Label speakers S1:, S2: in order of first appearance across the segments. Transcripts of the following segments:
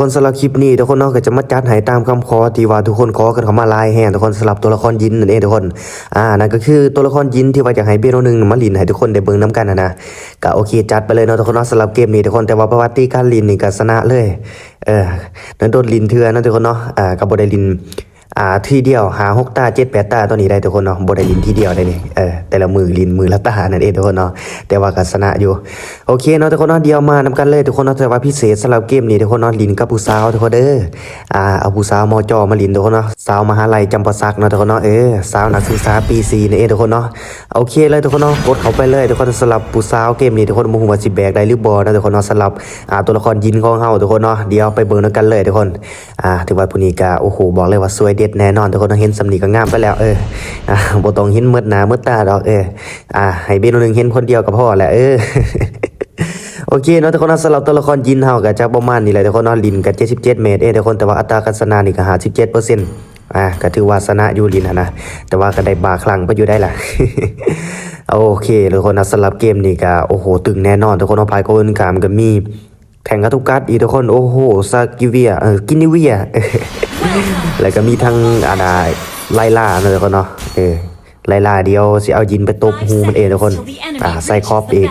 S1: คนสำหรับคลิปนี้ทุกคนเนาะก็จะมาจัดให้ตามคำขอที่ว่าทุกคนขอกันเข้ามาไลน์แห่ทุกคนสำหรับตัวละครยินนั่นเองทุกคนอ่านั่นก็คือตัวละครยินที่ว่าจะให้เบโนหนึ่งมาลินให้ทุกคนได้เบิ่งน้ำกันนะนะก็โอเคจัดไปเลยเนาะทุกคนเนาะสำหรับเกมนี้ทุกคนแต่ว่าประวัติการลินนี่ก็ชนะเลยเออนั่นโดนลินเถื่อนนะทุกคนเนาะอ่ากับบได้ลิน อ่าทีเดียวหาหกตาเจ็ดแปดตาตัวนี้ได้ทุกคนเนาะบได้ลินทีเดียวได้นี่เออแต่ละมือลินมือละตานั่นเองทุกคนเนาะแต่ว่ากัสนะอยู่โอเคเนาะทุกคนเนาะเดียวมานำกันเลยทุกคนเนาะแต่ว่าพิเศษสำหรับเกมนี้ทุกคนเนาะลินกับผู้สาวทุกคนเด้ออ่าเอาผู้สาวมอจอมาลินทุกคนเนาะสาวมหาลัยจำปาสักเนาะทุกคนเนาะเออสาวนักศึกษาปีสี่นั่นเองทุกคนเนาะโอเคเลยทุกคนเนาะกดเข้าไปเลยทุกคนสำหรับผู้สาวเกมนี้ทุกคนบ่ฮู้ว่าสิแบกได้หรือบ่นะทุกคนเนาะสำหรับอ่าตัวละครยินของเฮาทุกคนเนาะเดี๋ยวไปเบิ่งนำกันเลยทุกคนอ่าถือว่าผู้นี้ก็โอ้โหบอกเลยว่าสวยเด็ดแน่นอนทุกคนเนาะเห็นสำนีก็งามไปแล้วเอออ่าบตองเห็นมืดหนามืดตาดอกเอออ่าให้เบนหนึ่งเห็นคนเดียวก็พอแหละเออโอเคเนาะทุกคนเนาะสำหรับตัวละครยินเฮาก็จะประมาณนี้แหละทุกคนเนาะลินก็77เมตรเองทุกคนแต่ว่าอัตราการชนะนี่ก็57%อ่าก็ถือว่าชนะอยู่ลินะนะแต่ว่าก็ได้บาคลังไปอยู่ได้ล่ะโอเคทุกคนนะสำหรับเกมนี้ก็โอ้โหตึงแน่นอนทุกคนเอาพายก็อื่นกามก็มีแข่งกับทุกัดอีกทุกคนโอ้โหซากิเวียเออกินิเวีย แล้วก็มีทั้งอาดาไล่ล่าเนอะทุกคนเนาะเออไล่ล่าเดียวสิเอายินไปตบหูมันเองทุกคนอ่าใส่คอปอีก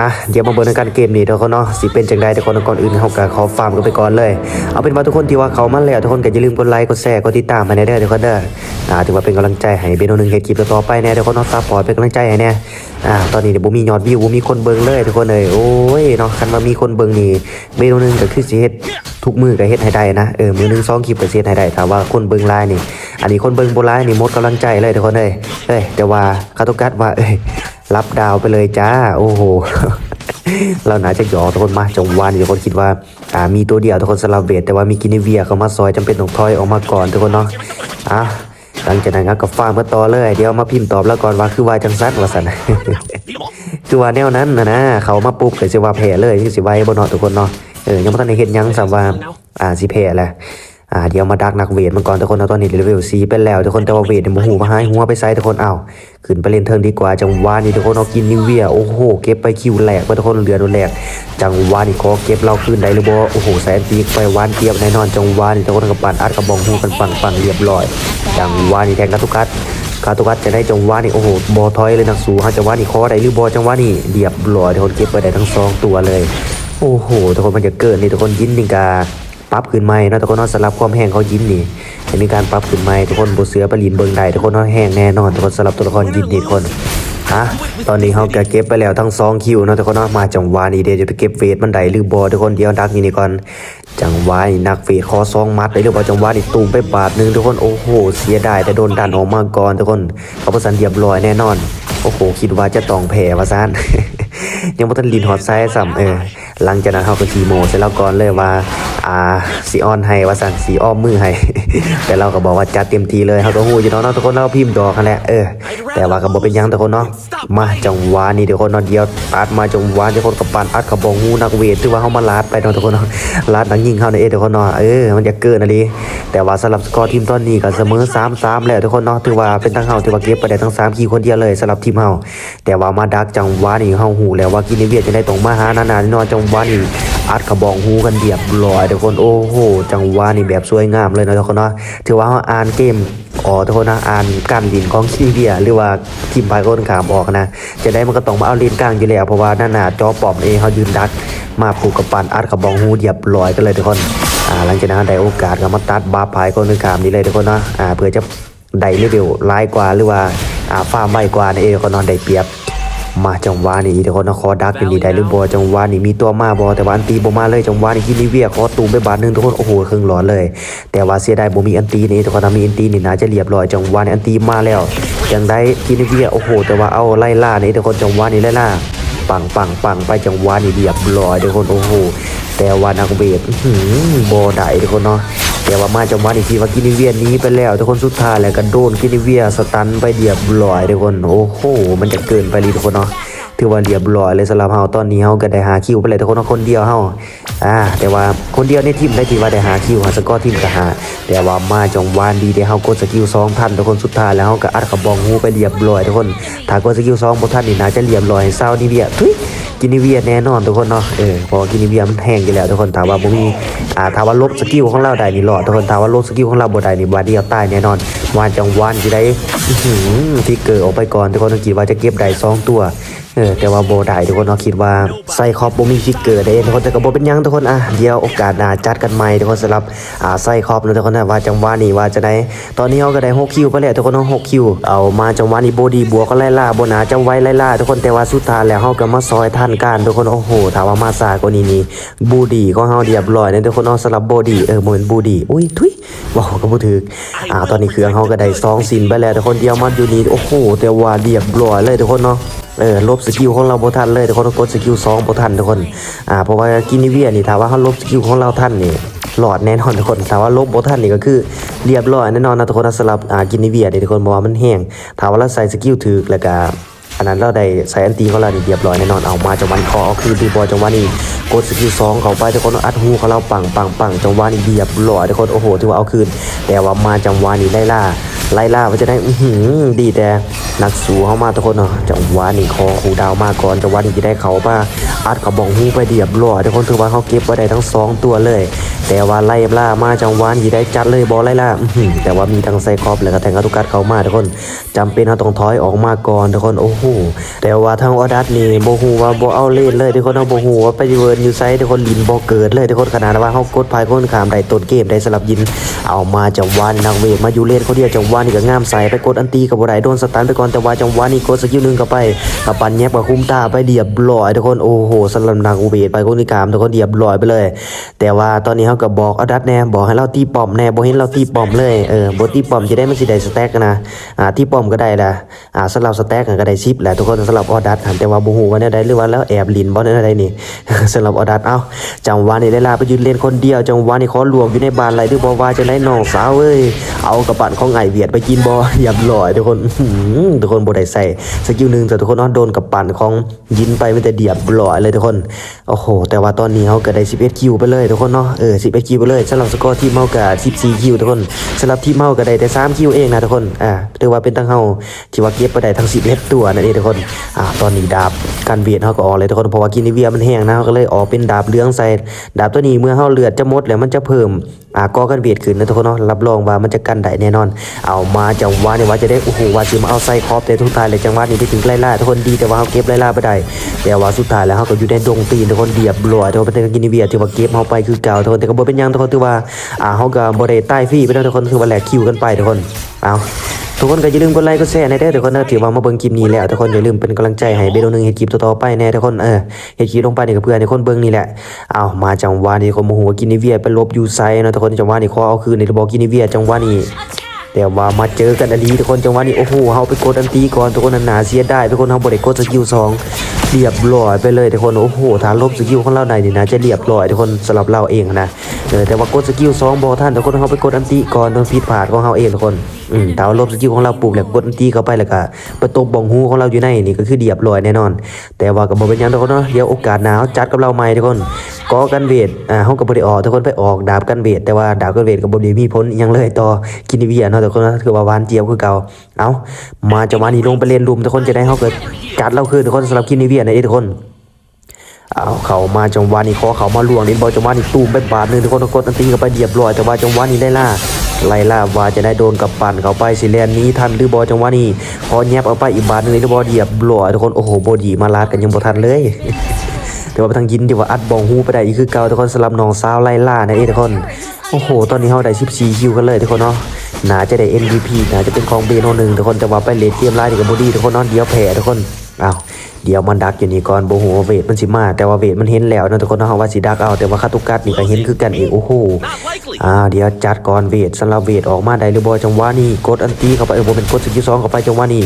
S1: อะเดี๋ยวมาเบิ่งกันเกมนี้ทุกคนเนาะสิเป็นจังไดทุกคนก่อนอื่นเฮาก็ขอฟาร์มกันไปก่อนเลย เอาเป็นว่าทุกคนที่ว่าเขามาแล้วทุกคนก็อย่าลืมกดไลค์กดแชร์กดติดตามมาแน่เด้อทุกคนเด้ออ่าถือว่าเป็นกำลังใจให้เบนโนหนึ่งเฮ็ดคลิปต่อไปแน่ทุกคนเนาะซัพพอร์ตเป็นกำลังใจให้แน่อ่าตอนนี้เนี่ยวบ่มียอดวิวบ่มีคนเบิ่งเลยทุกคนเอ้ยโอ้ยเนาะคันว่ามีคนเบิ่งนี่เบนโนหนึ่งก็คือสิเฮ็ดทุกมือก็เฮ็ดให้ได้นะเออมือหนึ่งสองคลิปก็เฮ็ดให้ได้ถ้าว่าคนเบิ่งหลายนี่ อันนี้คนเบิ่งบ่หลายนี่หมดกำลังใจเลยทุกคนเอ้ยเอ้ยแต่ว่าคาตุกัดว่าเอ้ย รับดาวไปเลยจ้า โอ้โห เราหนาจะหยอกทุกคนมาจงวานทุกคนคิดว่าอ่ามีตัวเดียวทุกคนสลับเวทแต่ว่ามีกินเวียเข้ามาซอยจำเป็นต้องถอยออกมาก่อนทุกคนเนาะอะหลังจากนั้นครับก็ฟาร์มเพื่อต่อเลย เดี๋ยวมาพิมพ์ตอบแล้วก่อนว่าคือว่าจังซัดว่าสันคือว่าแนวนั้นนะนะเขามาปุ๊บเก็สิว่าแพ้เลยสิไว้บ่เนาะทุกคนเนาะเออยังบ่ทันได้เฮ็ดหยังสำว่าอ่าสิแพ้แหละ อ่าเดี๋ยวมาดักนักเวทมันก่อนทุกคนนะตอนนี้เลเวล4เป็นแล้วทุกคนแต่ว่าเวทเนี่ยบ่ฮู้มาใหายหัวไปไสทุกคนเอาขึ้นไปเล่นเทิงดีกว่าจังหวะนี้ทุกคนเอากินนิวเวียโอ้โหเก็บไปคิวแหลกไปทุกคนเหลือโดนแหลกจังหวะนี้ขอเก็บเราคืนได้หรือบ่โอ้โหแสนปีกไปวานเกียบแน่นอนจังหวะนี้ทุกคนก็ปั่นอัดกระบองฮู้กันปังๆเรียบร้อย จังหวะนี้แทงกันทุกกัดคาตุกัสจะได้จังหวะนี่โอ้โหบอทอยเลยนักสู้ฮะจังหวะนี่คอได้หรือบอจังหวะนี่เรียบร้อยทุกคนเก็บไปได้ทั้งสองตัวเลย โอ้โหทุกคนมันจะเกิดนี่ทุกคนยินนี่กา ปรับขึ้นใหม่นะทุกคนเนาะสำหรับความแห้งเขายินนี่จะมีการปรับขึ้นใหม่ทุกคนบเสือปลินเบิงได้ทุกคนเนาะแห้งแน่นอนทุกคนสำหรับตัวละครยินนี่ทุกคนฮะตอนนี้เขาก็เก็บไปแล้วทั้งสองคิวนะทุกคนเนาะมาจังหวะนี้เดี๋ยวจะไปเก็บเฟสมันได้หรือบอทุกคนเดียวดักนี่นี่ก่อนจังหวะนี่นักเฟดคอซองมัดเลยหรือเปล่าจังหวะนี่ตูมไปบาทหนึงทุกคนโอ้โหเสียดายแต่โดนดันออกมาก่อนทุกคนเขาประสันเรียบร้อยแน่นอน อ้โหคิดว่าจะต้องแพ้ว่าซ่าน ยังบ่ทันลินฮอตไซส์ซ้ำเออหลังจากนั้นเขาก็คีโมเสร็จแล้วก่อนเลยว่าอ่าสีออนให้ว่าสั่นสีอ้อมมือให้ แต่เราก็บอกว่าจัดเต็มทีเลยเขาก็ฮู้อยู่เนาะเนาะทุกคนเราพิมพ์ดอกกันแหละเออแต่ว่าก็บ่เป็นหยังทุกคนเนาะมาจังหวะนี้ทุกคนเนาะเดียวตัดมาจังหวะทุกคนกับปานอัดกับบองฮูนักเวทถือว่าเฮามาลาดไปเนาะทุกคนเนาะลาดนักยิงเฮาในเอทุกคนเนาะเออมันจะเกินอะลีแต่ว่าสำหรับสกอร์ทีมตอนนี้ก็เสมอ3-3แล้วทุกคนเนาะถือว่าเป็นทั้งเฮาถือว่าเก็บไปได้ทั้งสามคีย์คนเดียวเลยสำหรับทีมเฮาแต่ว่ามาดักจังหวะนี้เฮาฮู้แล้วว่ากินเวียดจะได้ตรงมาหานานาแน่นอนจังหวะนี้อัดกระบองฮูกันเรียบร้อยทุกคนโอ้โหจังหวะนี้แบบสวยงามเลยนะทุกคนเนาะถือว่าเฮาอ่านเกมอ๋อทุกคนนะอ่านการลินของคีเวียหรือว่าทีมพายคนขามออกนะจะได้มันก็ต้องมาเอาเลนกลางอยู่แล้วเพราะว่านั่นน่ะจอปอมเองเขายืนดักมาผูกกับปันอัดกับบองฮูเรียบร้อยกันเลยทุกคนอ่าหลังจากนั้นได้โอกาสก็มาตัดบาร์พายคนขามนี่เลยทุกคนนะอ่าเพื่อจะ ได้เลเวลร้ายกว่าหรือว่าอ่าฟาร์มไวกว่าในเองก็นอนได้เปรียบ มาจังหวะนี้ทุกคนนะขอดักเป็นดีได้หรือบอจังหวะนี้มีตัวมาบอแต่ว่าอันตีบ่มาเลยจังหวะนี้ที่นิเวียขอตูมไปบาทหนึงทุกคนโอ้โหครึ่งหลอดเลย แต่ว่าเสียดายบ่มีอันตีนี่ทุกคนนะมีอันตีนี่น่าจะเรียบร้อยจังหวะนี้อันตีมาแล้วยังได้ที่นิเวียโอ้โห แต่ว่าเอาไล่ล่านี่ทุกคนจังหวะนี้ไล่ล่าปังปังปังไปจังหวะนี้เรียบร้อยทุกคนโอ้โหแต่ว่านักเบสอื้อหือบ่ได้ทุกคนเนาะ แต่ว่ามาจังหวะอีกทีว่ากินิเวียนนี้ไปแล้วทุกคนสุดท้ายแล้วก็โดนกินิเวียสตันไปเดียบลอยทุกคนโอ้โหมันจะเกินไปเลยทุกคนเนาะ ถือว่าเรียบร้อยเลยสำหรับเฮาตอนนี้เฮาก็ได้หาคิวไปเลยทุกคนคนเดียวเฮาอ่าแต่ว่าคนเดียวในทีมได้ที่ว่าได้หาคิวหาสกอร์ทีมก็หา แต่ว่ามาจังหวานดีเดี๋ยวเฮากดสกิล2ทันทุกคนสุดท้ายแล้วเฮาก็อัดกระบองหูไปเรียบร้อยทุกคนถ้ากดสกิล2บ่ทันนี่น่าจะเรียบร้อยเศร้านี่เวียทุยกินนิเวียแน่นอนทุกคนเนาะเออพอกินนิเวียมันแห้งอยู่แล้วทุกคนถามว่าบ่มีอ่าถามว่าลบสกิลของเราได้นี่รอทุกคนถามว่าลบสกิลของเราบ่ได้นี่บาดเดียวตายแน่นอนวานจังหวานสิได้ที่เกิดออกไปก่อนทุกคนต้องคิดว่าจะเก็บได้สองตัว เออแต่ว่าโบได้ทุกคนเนาะคิดว่าไซคอปบ่มีฟิกเกอร์ได้ทุกคนแต่ก็บ่เป็นยังทุกคนอะเดี๋ยวโอกาสหน้าจัดกันใหม่ทุกคนสำหรับอ่าไซคอปเนะทุกคนนะว่าจังหวะนี้ว่าจะได้ตอนนี้เราก็ได้6คิวไปแล้วทุกคนเนาะ6คิวเอามาจังหวะนี้โบดีบัวก็ไล่ล่าโบ่น่าจะไว้ไล่ล่าทุกคนแต่ว่าสุดท้ายแล้วเฮาก็มาซอยทันการทุกคนโอ้โหถามว่ามาซากว่านี้นี่บูดีของเฮาเรียบร้อยนะทุกคนเนาะสำหรับโบดีเออบ่แม่นบูดีอุ้ยทุยว้าวก็บ่ถึกอ่าตอนนี้เครื่องเฮาก็ได้สองสินไปแล้วทุกคนเดียวมาอยู่นี่โอ้โหแต่ว่าเรียบร้อยเลยทุกคนเนาะ เออลบสกิลของเราบ่ทันเลยทุกคนต้องกดสกิลสองบ่ทันทุกคนอ่าเพราะว่ากินนิเวียนี่ถ้าว่าเขาลบสกิลของเราทันนี่หลอดแน่นอนทุกคนถ้าว่าลบบ่ทันนี่ก็คือเรียบร้อยแน่นอนนะทุกคนนะสำหรับอ่ากินนิเวียนี่ทุกคนบอกว่ามันแห้งถ้าว่าเราใส่สกิลถูกแล้วก็อันนั้นเราได้ใส่อันตีของเราเรียบร้อยแน่นอนเอามาจังหวันคอเอาคือดีบอลจังหวะนี้กดสกิลสองเข้าไปทุกคนอัดหูของเราปังปังปังจังหวะนี้เรียบร้อยทุกคนโอ้โหถือว่าเอาคืนแต่ว่ามาจังหวะนี้ไล่ล่า ไล่ล่ามันจะได้อื้อหือดีแต่นักสู้เข้ามาทุกคนเนาะจังหวะนี้คอคูดาวมาก่อนจังหวะนี้จะได้เขามาอัดกระบอกหูไปเรียบร้อทุกคนถือว่าเขาเก็บไว้ได้ทั้งสองตัวเลย แต่ว่าไล่ล่ามาจังหวะนี้ได้จัดเลยบอลไล่ล่าอื้อหือแต่ว่ามีทั้งไซคอปแล้วก็แทงกระตุกัดเขามาทุกคนจำเป็นเขาต้องถอยออกมาก่อนทุกคนโอ้โหแต่ว่าทางออดัสนี่โบฮูว่าโบเอาเล่นเลยทุกคนเอาโบฮูว่าไปเวิร์นอยู่ไซทุกคนลินโบเกิดเลยทุกคนขนาดว่าเขากดพายคนขามได้ต้นเกมได้สลับยิน เอามาจังหวะนี้นักเวทมาอยู่เล่นเขาเดียวจังหวะนี้ก็งามใส่ไปกดอันตีกับบ่ได้โดนสตันไปก่อนแต่ว่าจังหวะนี้กดสกิลหนึงเข้าไปกับปันแยบกับคุ้มตาไปเดียบร้อยทุกคนโอ้โหสลับนักเวทไปคนที่กามทุกคนเดียบร้อยไปเลย แต่ว่าตอนนี้เขาก็บอกอดัตแน่บอกให้เราตีป้อมแน่บ่เห็นเราตีป้อมเลยเออบ่ตีป้อมจะได้ไมันสิได้สแต็กนะอ่าตีป้อมก็ได้ละอ่าสำหรับสแต็กก็ได้10แหละทุกคนสำหรับออดัตแต่ว่าบ่ฮู้ว่าแนวใดหรือว่าแล้วแอบลินบ่แนวใดนี่สำหรับออดัตเอ้าจังหวะนี้ได้ลาไปยืนเล่นคนเดียวจังหวะนี้ขอรวมอยู่ในบานไรหรือบ่ว่าจะได้น้องสาวเอ้ยเอากระปั่นของไอเวียดไปกินบ่อย่าลอยทุกคนทุกคนบ่ได้ใส่สกิลหนึ่งแต่ทุกคนเนาโดนกระปั่นของยินไปไมันแต่เดียบลอยเลยทุกคนโอ้โห แต่ว่าตอนนี้เขาก็ได้ 11 คิวไปเลยทุกคนเนาะเออ 11 คิวไปเลยสำหรับสกอร์ทีมเฮาก็14 คิวทุกคนสำหรับทีมเฮาก็ได้แต่3คิวเองนะทุกคนอ่าถือว่าเป็นตั้งเฮาที่ว่าเก็บไปได้ทั้ง 11 ตัวนั่นเองทุกคนอ่าตอนนี้ดาบ การเวียดเฮาก็ออกเลยทุกคนเพราะว่ากินนิเวียมันแห้งนะเฮาก็เลยออกเป็นดาบเหลืองใส่ดาบตัวนี้เมื่อเฮาเลือดจะหมดแล้วมันจะเพิ่มอ่ากอกันเวียดขึ้นนะทุกคนเนาะรับรองว่ามันจะกันได้แน่นอน เอามาจังหวะนี้ว่าจะได้โอ้โหว่าสิมาเอาไส้ครอบแต่ทุกท้ายเลยจังหวะนี้ไปถึงไล่ล่าทุกคนดีแต่ว่าเฮาเก็บไล่ล่าไปได้แต่ว่าสุดท้ายแล้วเฮาก็อยู่ในดงตีนทุกคนเดียบร้อยทุกคนเป็นกินนิเวียที่ว่าเก็บเฮาไปคือเก่าทุกคนแต่ก็บ่เป็นยังทุกคนถือว่าอ่าเฮาก็บ่ได้ใต้ฟรีไปแล้วทุกคนคือว่าแหลกคิวกันไปทุกคนเอา ทุกคนก็อย่าลืมกดไลค์กดแชร์ในเด้อทุกคนเด้อถือว่ามาเบิ่งคลิปนี้แล้วทุกคนอย่าลืมเป็นกำลังใจให้เบลหนึงเฮ็ดคลิปต่อๆไปแน่ทุกคนเออเฮ็ดคลิปลงไปนี่ก็เพื่อในคนเบิ่งนี่แหละเอามาจังหวะนี้คนโมโหกินนิเวียไปลบยูไซนะทุกคนจังหวะนี้ขอเอาคืนในระบอกกินนิเวียจังหวะนี้ แต่ว่ามาเจอกันอันนี้ทุกคนจังหวะนี้โอ้โหเฮาไปกดอันตีก่อนทุกคนหนาเสียได้ทุกคนเฮาบ่ได้กดสกิลสองเรียบร้อยไปเลยทุกคนโอ้โหถ้าลบสกิลของเราได้นี่นะจะเรียบร้อยทุกคนสำหรับเราเองนะแต่ว่ากดสกิลสองบ่ทันทุกคนเฮาไปกดอันตีก่อนโดนผิดพลาดของเฮาเองทุกคนอืมถ้าว่าลบสกิลของเราปุ๊บแล้วกดอันตีเข้าไปแล้วก็ประตูบองหูของเราอยู่ในนี่ก็คือเดียบร้อยแน่นอน แต่ว่าก็บ่เป็นยังทุกคนเนาะเดี๋ยวโอกาสหนาเฮาจัดกับเราใหม่ทุกคน กอกันเวทอ่าเฮาก็บ่ได้ออกทุกคนไปออกดาบกันเวทแต่ว่าดาบกันเวทก็บ่ได้มีผลอิหยังเลยต่อกินนิเวียเนาะทุกคนนะคือว่าหวานเจียบคือเก่าเอ้ามาจังหวะนี้ลงไปเล่นลุมทุกคนจะได้เฮาเกิดจัดเราคืนทุกคนสำหรับกินนิเวียนะเด้ทุกคนเอาเขามาจังหวะนี้ขอเขามาลวงนินบอลจังหวะนี้ตูมไปบาทหนึงทุกคนทุกคนอันตีเข้าไปเดียบรอยแต่ว่าจังหวะนี้ได้ล่าไล่ล่าว่าจะได้โดนกับปั่นเขาไปสิแลนนี้ทันหรือบอลจังหวะนี้พอแยบเอาไปอีกบาทหนึงหรือบอลเดียบรอยทุกคนโอ้โหบอดีมาลาดกันยังบ่ทันเลย แต่ว่าทางยินที่ว่าอัดบองฮูไปได้อีกคือเก่าทุกคนสลับน้องสาวไล่ล่านะเอ้ทุกคนโอ้โห ตอนนี้เฮาได้14คิวกันเลยทุกคนเนาะหนาจะได้ MVP หนาจะเป็นของเบโนหนึ่งทุกคนแต่ว่าไปเลดเกมไล่นี่กับบอดี้ทุกคนเนาะเดี๋ยวแพ้ทุกคนอ้าวเดี๋ยวมันดักอยู่นี่ก่อนโบ่ฮู้ว่าเวทมันสิมา แต่ว่าเวทมันเห็นแล้วนะทุกคนเนาะว่าสิดักเอาแต่ว่าคาตุกัดนี่ก็เห็นคือกันเอีกโอ้โหอ่าเดี๋ยวจัดก่อนเวทสำหรับเวทออกมาได้หรือบอจังหวะนี้กดอันตีเข้าไปเออบ่เป็นกดสกิลสองเข้าไปจังหวะนี้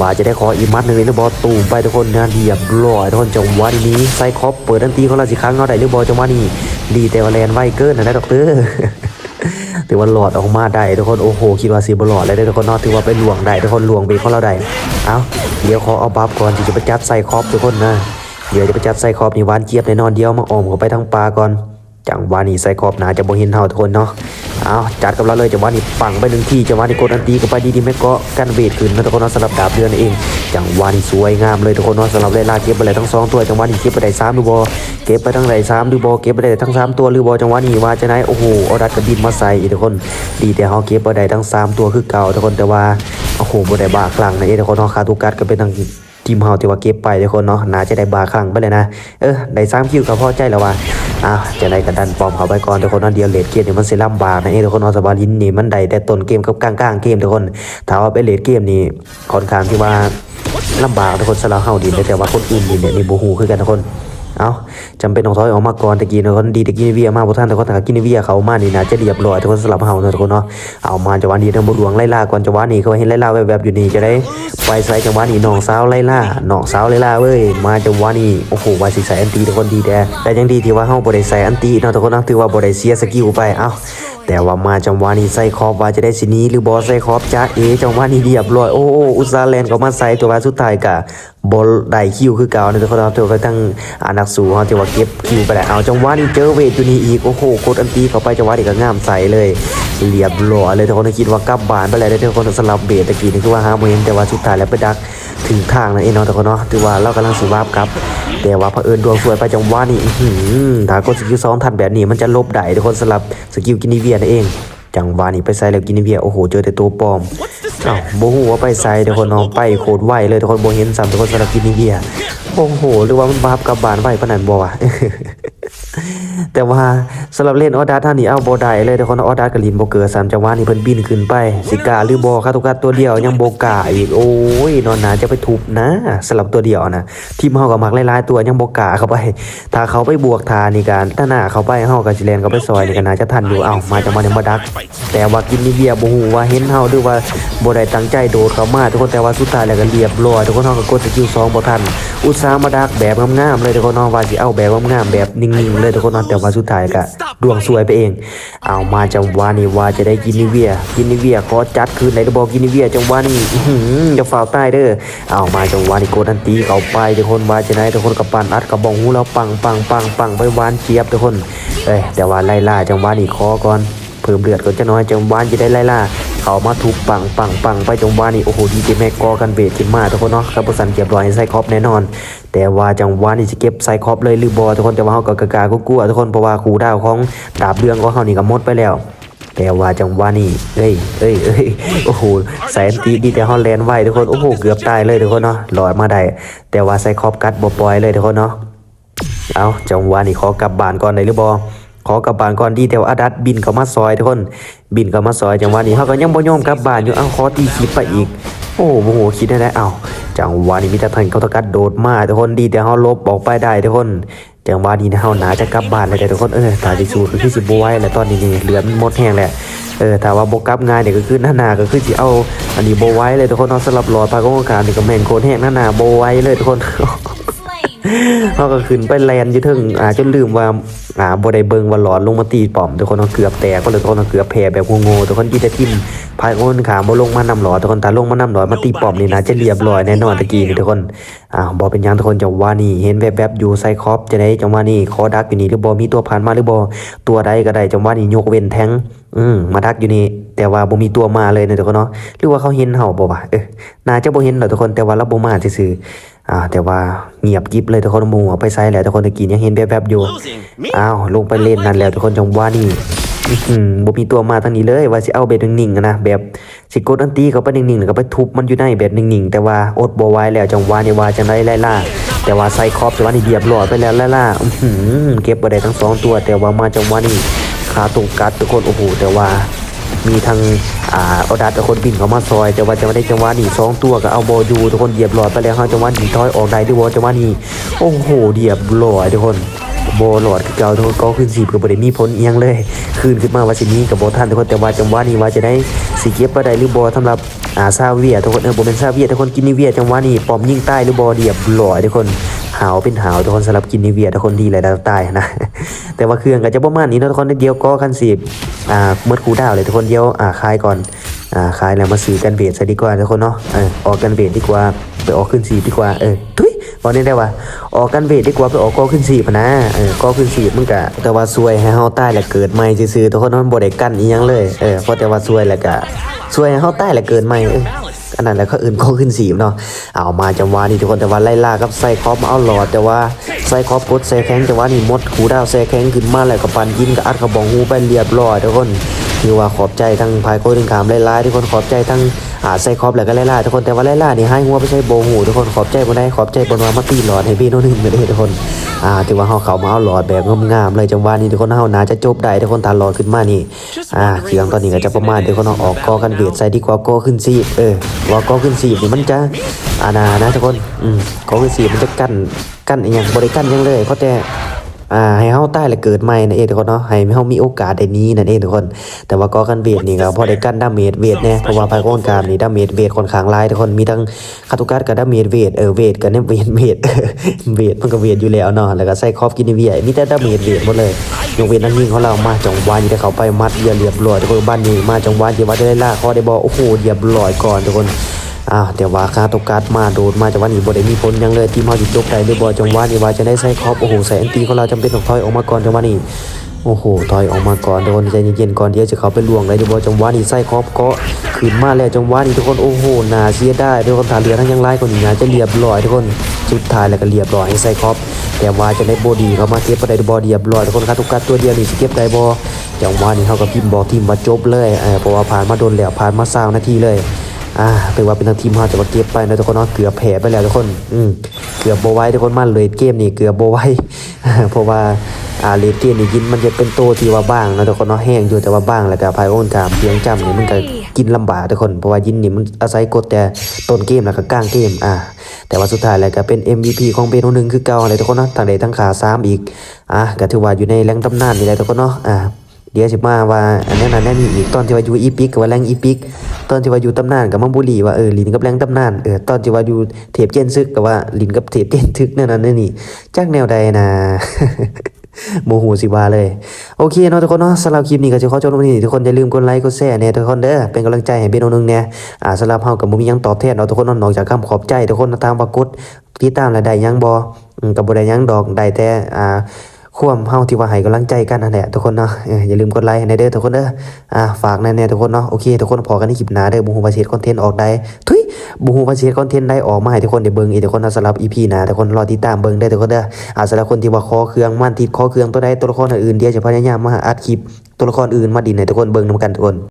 S1: ว่าจะได้ขออีมัดหนึ่งเลยหรือบอตูมไปทุกคนนะเรียบร้อยทุกคนจังหวะนี้ไซคอปเปิดอันตีของเราสิครั้งเอาได้หรือบอลจังหวะนี้ดีแต่ว่าแลนไวเกินนะนะดอกเตอร์ถือว่าหลอดออกมาได้ทุกคนโอ้โหคิดว่าสิบ่หลอดเลยทุกคนนาถือว่าไปหลวงได้ทุกคนหลวงเบรกของเราได้เอ้าเดี๋ยวขอเอาบัฟก่อนที่จะไปจัดใส่ครอบทุกคนนะเดี๋ยวจะไปจัดใส่ครอบนี่วานเจี๊ยบแน่นอนเดี๋ยวมาออมเข้าไปทั้งปลาก่อน จังหวะนี้ใส่คอบหนาจะบ่เห็นเฮาทุกคนเนาะเอาจัดกับเราเลยจังหวะนี้ปังไปหนึ่งที่จังหวะนี้กดอันตีกับไปดีๆแม่ก็กันเวทขึ้นนะทุกคนเนาะสำหรับดาบเดือนเอง จังหวะนี้สวยงามเลยทุกคนเนาะสำหรับเวลาเก็บไปเลยทั้งสองตัวจังหวะนี้เก็บไปได้สามหรือบอเก็บไปทั้งไหนสามหรือบอเก็บไปได้ทั้งสามตัวหรือบอจังหวะนี้ว่าจะไหนโอ้โหเอาดัดกระบินมาใส่อีทุกคน ดีแต่เฮาเก็บไปได้ทั้งสามตัวคือเก่าทุกคนแต่ว่าโอ้โหบ่ได้บาคลั่งนะเอทุกคนเนาะคาตุกัดก็เป็นทาง ทีมเฮาที่ว่าเก็บไปทุกคนเนาะน่าจะได้บาครั้งไปเลยนะ เออ ได้สามคิวก็พอใจแล้วว่าอ้าวจะได้กันดันปอมเขาไปก่อนทุกคนเนาะเดียวเลดเกมเนี่ยมันสิลำบากนะเอ้ทุกคนเนาะสบาลินนี่มันได้แต่ต้นเกมกับกลางๆเกมทุกคนถามว่าเป็นเลดเกมนี่ค่อนข้างที่ว่าลำบากทุกคนสำหรับเฮาดีเลยแต่ว่าคนอื่นนี่เนี่ยมีบูฮูคือกันทุกคน เอาจำเป็นต้องถอยออกมาก่อนตะกี้เนาะคนดีตะกี้เวียมาบ่ทันแต่คนถ้ากินเวียเขามานี่นะจะเรียบร้อยทุกคนสลับเฮาเนาะทุกคนเนาะเอามาจังหวะนี้ทางบุหลวงไล่ล่าก่อนจังหวะนี้เขาเห็นไล่ล่าแวบๆอยู่นี่จะได้ไปใส่จังหวะนี้น้องสาวไล่ล่าน้องสาวไล่ล่าเว้ยมาจังหวะนี้โอ้โหว่าสิใส่อันตีทุกคนดีแต่แต่ยังดีที่ว่าเฮาบ่ได้ใส่อันตีเนาะทุกคนนะถือว่าบ่ได้เสียสกิลไปเอ้า แต่ว่ามาจังหวะนี้ใส่คอบว่าจะได้สินี้หรือบ่ใส่คอบจ้าเอจังหวะนี้เรียบร้อยโอ้โอ้อุตส่าห์แลนก็มาใส่ตัวว่าสุดท้ายก็บ่ได้คิวคือเก่าเนาะทุกคนเนาะถือว่าทั้งอานักสูเฮาที่ว่าเก็บคิวไปแล้วเอาจังหวะนี้เจอเวทอยู่นี่อีกโอ้โหกดอันตีเข้าไปจังหวะนี้ก็งามใส่เลยเรียบร้อยเลยทุกคนคิดว่ากลับบ้านไปแล้วทุกคนสำหรับเบสตะกี้นี่คือว่าหาเห็นแต่ว่าสุดท้ายแล้วไปดัก ถึงทางนั่นเองเนาะทุกคนเนาะถือว่าเรากำลังสิวาบครับ แต่ว่าเผอิญดวงสวยไปจังหวะนี้อื้อหือถ้ากดสกิลสองทันแบบนี้มันจะลบได้ทุกคนสำหรับสกิลกินิเวียนั่นเอง จังหวะนี้ไปใส่แล้วกินิเวียโอ้โหเจอแต่ตัวปลอมอ้าวโบฮูว่าไปใส่ทุกคนเน้องไปโคตรไวเลยทุกคนโบเห็นซ้ำทุกคนสำหรับกินิเวียโอ้โหหรือว่ามันบาปกับบานไวปานนั้นบ่วะแต่ว่าสำหรับเล่นออดัสท่านนี่เอาบ่ได้เลยทุกคนออดัสกับลินบ่เกิดสามจังหวะนี่เพิ่นบินขึ้นไป สิกาหรือบ่คาตุกัดตัวเดียวยังบ่กล้าอีกโอ้ยนอนหนาจะไปทุบนะสำหรับตัวเดียวนะทีมเฮาก็มักหลายๆตัวยังบ่กล้าเข้าไปถ้าเขาไปบวกทานี่การถ้าหน้าเขาไปเฮาก็สิแลนเขาไปซอยนี่ก็น่าจะทันอยู่เอ้ามาจังหวะนี้มาดัก แต่ว่ากินนี่เบียบ่ฮู้ว่าเห็นเฮาหรือว่าบ่ได้ตั้งใจโดดเข้ามาทุกคนแต่ว่าสุดท้ายแล้วก็เรียบร้อยทุกคนเฮาก็กดสกิล2บ่ทันอุตส่าห์มาดักแบบงามๆเลยทุกคนเนาะว่าสิเอาแบบงามๆแบบนิ่งๆเลยทุกคนเนาะแต่ว่าสุดท้ายก็ดวงสวยไปเอง เอามาจังหวะนี้ว่าจะได้กินนิเวีย กินนิเวียขอจัดคืนไหนระบอกกินนิเวียจังหวะนี้อื้อหือจะฝ่าใต้เด้อเอามาจังหวะนี้โกดันตีเข้าไปทุกคนว่าจะได้ทุกคนกับปันอัดกับบองหูแล้วปังปังปังปังไปหวานเจี๊ยบทุกคนเอ้ยแต่ว่าไล่ล่าจังหวะนี้ขอก่อน เพิ่มเลือดก็จะน้อยจังหวานจะได้ไล่ล่าเขามาทุบปังปังปังไปจังหวะนี้โอ้โหดีเจแม็กกอกันเบรขึ้นมาทุกคนเนาะครับประสันเก็บรอยไซครอบแน่นอน แต่ว่าจังหวะนี้จะเก็บไซครอบเลยหรือบอทุกคนแต่ว่าเขาก็กกากลัวทุกคนเพราะว่าครูดาวของดาบเรืองของเขานี่ก็หมดไปแล้วแต่ว่าจังหวะนี้เอ้ยเอ้ยเอ้ยโอ้โหแสนตีดีแต่ฮอลแลนด์ไวทุกคน โอ้โห เกือบตายเลยทุกคนเนาะลอดมาได้ แต่ว่าไซครอบกัดบ่ปล่อยเลยทุกคนเนาะ เอาจังหวะนี้ขอกลับบ้านก่อนได้หรือบอ ขอกลับบ้านก่อนดีแต่ว่าอาดัดบินเข้ามาซอยทุกคน บินเข้ามาซอยจังหวะนี้เขาก็ยังบ่ยอมกลับบ้านอยู่เอาขอตีคลิปไปอีก โอ้โหคิดได้ได้เอาจังหวะนี้มีแต่ทันเขาตะกัดโดดมาทุกคนดีแต่เขาลบออกไปได้ทุกคนจังหวะนี้นะเฮาหนาจะกลับบ้านเลยแต่ทุกคนเออตาที่สูคือคือสิบ่ไวแล้วตอนนี้นี่เหลือมันหมดแห้งแล้วเออถ้าว่าบกลับง่ายเนี่ยก็คือหน้าหนาก็คือสิเอาอันนี้โบไหวเลยทุกคนเนาสำหรับรอพากองการนี่ก็แม่นโคตรแห้งหน้าหนาบ่ไหวเลยทุกคน เขาก็ขึ้นไปแลนยู่เถึงอ่าจนลืมว่าอ่าบได้เบิงว่าหลอดลงมาตีป้อมทุกคนเอาเกือบแตกก็เลยทุกคนเอาเกือบแพ้แบบโง่ๆทุกคนกีแต่ทิมพายคนขาบ่ลงมานำหลอดทุกคนตาลงมานำหลอดมาตีป้อมนี่นะจะเรียบร้อยแน่นอนตะกี้นี่ทุกคนอ่าบ่เป็นยังทุกคนจังว่านี่เห็นแบบๆอยู่ไซคอปจะได้จังว่านี่คอดักอยู่นี่หรือบ่มีตัวผ่านมาหรือบ่ตัวใดก็ได้จังว่านี่ยกเว้นแทงอืมมาดักอยู่นี่แต่ว่าบ่มีตัวมาเลยนะทุกคนเนาะหรือว่าเขาเห็นเฮาบ่วะเออน่าจะบ่เห็นหรอกทุกคนแต่ว่าเราบ่มาซื่อๆ อ่าแต่ว่าเงียบกริบเลยทุกคนหมูเอาไปใส่แล้วทุกคนตะกี้ยังเห็นแวบๆอยู่
S2: Losing. Me?
S1: อ้าวลงไปเล่นนั่นแล้วทุกคนจังว่านี่อื้อหือบ่มีตัวมาทางนี้เลยว่าสิเอาแบบนิ่งๆอะนะแบบสิกดอันตีเขาไปนิ่งๆแล้วก็ไปทุบมันอยู่ในแบบนิ่งๆแต่ว่าอดบ่ไหวแล้วจังว่านี่ว่าจังได้ไล่ล่าแต่ว่าไซครอบจังว่านี่เรียบร้อยไปแล้วไล่ล่าอื้อหือเก็บบ่ได้ทั้งสองตัว แต่ว่ามาจังว่านี่ขาตรงกัดทุกคนโอ้โหแต่ว่า มีทางอ่าอดัดทุกคนบินเข้ามาซอยแต่ว่าจะมาได้จังหวะนี้สองตัวก็เอาบอยูทุกคนเหยียบหลอดไปแล้วฮะจังหวะนี้ถอยออกได้ด้วยวอจังหวะนี้โอ้โหเหยียบหลอดทุกคนโบหลอดเก่าทุกคนก็ขึ้นสีกับบริมีผลเอียงเลยคืนขึ้นมาว่าสินี้กับโบท่านทุกคนแต่ว่าจังหวะนี้ว่าจะได้สีเก็บไปได้หรือบอสำหรับอ่าซาเวียทุกคนเออโบเป็นซาเวียทุกคนกินนิเวียจังหวะนี้ปอมยิงใต้หรือบอเดียบหลอดทุกคน หาวเป็นหาวทุกคนสำหรับกินนิเวียทุกคนดีเลยดาวใต้นะ แต่ว่าเครื่องก็จะประมาณนี้นะทุกคนเดียวก็คันสีบอ่าเมื่อครูดาวเลยทุกคนเดียวอ่าคลายก่อนอ่าขายแล้วมาซื้อกันเวทซะดีกว่าทุกคนเนาะเออออกกันเวทดีกว่าไปออกขึ้นสีดีกว่าเออทุยบอกได้ได้ว่าออกกันเวทดีกว่าไปออกกอขึ้นสีพนะเออกอขึ้นสีมันก็แต่ว่าซวยให้เฮาใตายแล้วเกิดใหม่ซื่อๆทุกคนนาะมันบ่ได้กันอีหยังเลยเออเพราะแต่ว่าซวยแหล้วก็ซวยให้เฮาใตายแล้วเกิดใหม่เออ อันนั้นแล้วก็อื่นก็ขึ้นสีเนาะเอามาจังหวะนี้ทุกคนแต่ว่าไล่ล่าครับไซคอปมาเอาหลอดแต่ว่าไซคอปกดไซแข้งแต่ว่านี่มดคูดาวไซแข้งขึ้นมาแล้วก็ปันยินกับอัดกระบองหูไปเรียบร้อยทุกคนคือว่าขอบใจทั้งภายโคดึงขามไล่ล่าทุกคนขอบใจทั้ง อาไซคอปแล้วก็ไล่ล่าทุกคนแต่ว่าไล่ล่านี่ให้หัวไปใช้โบหูทุกคนขอบใจบ่ได้ขอบใจบนว่ามาตีหลอดให้พี่โน่นนึงไปเลยทุกคนอ่าถือว่าเฮาเขามาเอาหลอดแบบงามๆเลยจังหวะนี้ทุกคนเฮาน่าจะจบได้ทุกคนตาหลอดขึ้นมานี่อ่าเครื่องตอนนี้ก็จะประมาณทุกคนเอาออกกอกันเวทใส่ดีกว่าก็ขึ้นซีบเออว่ากอขึ้นซีบนี่มันจะอานานะทุกคนอืมกอขึ้นซีบมันจะกั้นกั้นอีหยังบ่ได้กั้นยังเลยเพราะแต่ อ่าให้เฮาใตายแล้วเกิดใหม่นั่นเองทุกคนเนาะให้เฮามีโอกาสได้นี้นั่นเองทุกคน แต่ว่ากอกันเวทนี่ก็พอได้กั้นดาเมจเวทแน่เพราะว่าภายโอนกามนี่ดาเมจเวทค่อนข้างหลายทุกคนมีทั้งคาตุกัสกับดาเมจเวทเออเวทกับเนี่ยเวทเวทเวทมันก็เวทอยู่แล้วเนาะแล้วก็ใส่คอฟกินเวียมีแต่ดาเมจเวทหมดเลยยกเว้นนั่นยิงของเรามาจังหวะนี้ได้เขาไปมัดเรียบร้อยทุกคนบ้านนี้มาจังหวะที่ว่าได้ล่าเขาได้บอกโอ้โหเรียบร้อยก่อนทุกคน อ้าวแต่ว่าคาตกัสมาโดดมาจากวันนี้บ่ได้มีผลยังเลยทีมเฮาสิจบได้หรือบ่จังหวะนี้ว่าจะได้ใส่ครอบโอ้โหใส่แอนตี้ของเราจำเป็นต้องถอยออกมาก่อนจังหวะนี้โอ้โหถอยออกมาก่อนโดนใจเย็นๆก่อนเดี๋ยวจะเข้าไปล่วงเลยเดี๋ยวบ่จังหวะนี้ใส่ครอบก็ขึ้นมาแล้วจังหวะนี้ทุกคนโอ้โหน่าเสียไดายทุกคนทาเรือทั้งยังไล่คนนี้น่าจะเรียบร้อยทุกคนสุดท้ายแล้วก็เรียบร้อยให้ใส่ครอบ แต่ว่าจะได้บ่ดีเขามาเก็บบ่ได้บ่เรียบร้อยทุกคนคาตกัสตัวเดียวนี่สิเก็บได้บ่จังหวะนี้เฮาก็พิมพ์บอกทีมว่าจบเลยเพราะว่าผ่านมาโดนแล้วผ่านมา20นาทีเลย อ่าถือว่าเป็นทางทีมเราแต่ว่าเก็บไปนะทุกคนเนาะเกือบแพ้ไปแล้วทุกคนอืมเกือบโบไว้ทุกคนมาเลยเกมนี่เกือบโบไว้เพราะว่าอ่าเลดเกมนี่ยินมันจะเป็นตัวที่ว่าบ้างนะทุกคนเนาะแห้งอยู่แต่ว่าบ้างแล้วก็ภายโอนกามเพียงจำนี่มันก็กินลำบากทุกคนเพราะว่ายินนี่มันอาศัยกดแต่ต้นเกมแล้วก็กลางเกมอ่าแต่ว่าสุดท้ายแล้วก็เป็น MVP ของเบนหนึ่งคือเก่าเลยทุกคนเนาะทางใดทั้งขาซ้ำอีกอะก็ถือว่าอยู่ในแรงตำนานนี่แหละทุกคนเนาะอ่า เดี๋ยวสิมาว่าอันนั้นอันนั้นนี่อีกตอนที่ว่าอยู่อีพิกกับว่าแรงอีพิกตอนที่ว่าอยู่ตำนานกับมังบุรีว่าเออลินกับแรงตำนานเออตอนที่ว่าอยู่เทปเจนซึกกับว่าลินกับเทปเจนทึกนั่นนั่นนี่จักแนวใดนะโมโหสิวาเลย โอเคเนาะทุกคนเนาะสำหรับคลิปนี้ก็จะขอจบลงที่นี่ทุกคนอย่าลืมกดไลค์กดแชร์เนี่ยทุกคนเด้อเป็นกำลังใจให้เบนโนนึงเนี่ยอ่าสำหรับเฮากับบ่มียังตอบแทนเนาะทุกคนเนาะนอกจากคำขอบใจทุกคนตามปรากฏติดตามและได้ยังบ่อืมก็บ่ได้ยังดอกได้แต่อ่า ควมเฮาที่ว่าให้กำลังใจกันนั่นแหละทุกคนเนาะอย่าลืมกดไลค์ให้ในเด้อทุกคนเด้ออ่าฝากแน่ๆทุกคนเนาะโอเคทุกคนพอกันในคลิปหน้าเด้อบูฮูวาเชตคอนเทนต์ออกได้ทุยบูฮูวาเชตคอนเทนต์ได้ออกมาให้ทุกคนได้เบิ่งอีกทุกคนนะสำหรับอีพีหน้าทุกคนรอติดตามเบิ่งได้ทุกคนเด้ออ่าสำหรับคนที่ว่าคอเครื่องมันติดคอเครื่องตัวใดตัวละครอื่นเดียวจะพยายามมาอัดคลิปตัวละครอื่นมาดินให้ทุกคนเบิ่งนํกันทุกคน